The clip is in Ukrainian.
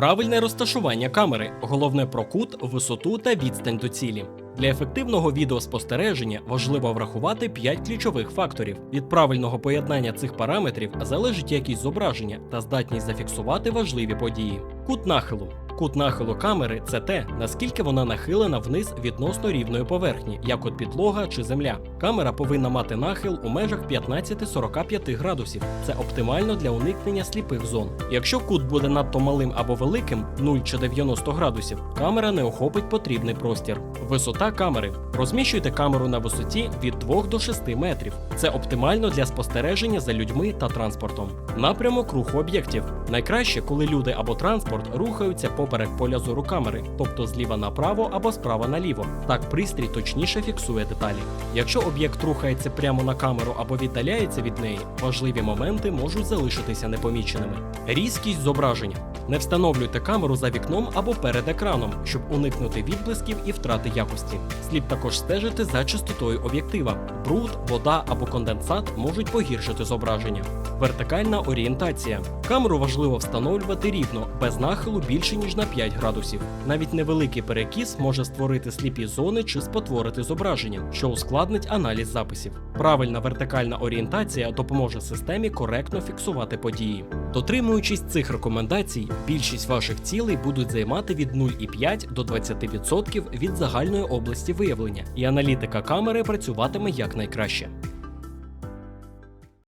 Правильне розташування камери, головне про кут, висоту та відстань до цілі. Для ефективного відеоспостереження важливо врахувати 5 ключових факторів. Від правильного поєднання цих параметрів залежить якість зображення та здатність зафіксувати важливі події. Кут нахилу. Кут нахилу камери це те, наскільки вона нахилена вниз відносно рівної поверхні, як от підлога чи земля. Камера повинна мати нахил у межах 15-45 градусів. Це оптимально для уникнення сліпих зон. Якщо кут буде надто малим або великим 0 чи 90 градусів, камера не охопить потрібний простір. Висота камери. Розміщуйте камеру на висоті від 2 до 6 метрів. Це оптимально для спостереження за людьми та транспортом. Напрямок руху об'єктів. Найкраще, коли люди або транспорт рухаються поперек поля зору камери, тобто зліва направо або справа наліво. Так пристрій точніше фіксує деталі. Якщо об'єкт рухається прямо на камеру або віддаляється від неї, важливі моменти можуть залишитися непоміченими. Різкість зображення. Не встановлюйте камеру за вікном або перед екраном, щоб уникнути відблисків і втрати якості. Слід також стежити за чистотою об'єктива. Бруд, вода або конденсат можуть погіршити зображення. Вертикальна орієнтація. Камеру важливо встановлювати рівно, без нахилу більше ніж на 5 градусів. Навіть невеликий перекіс може створити сліпі зони чи спотворити зображення, що ускладнить аналіз записів. Правильна вертикальна орієнтація допоможе системі коректно фіксувати події. Дотримуючись цих рекомендацій, більшість ваших цілей будуть займати від 0,5 до 20% від загальної області виявлення, і аналітика камери працюватиме якнайкраще.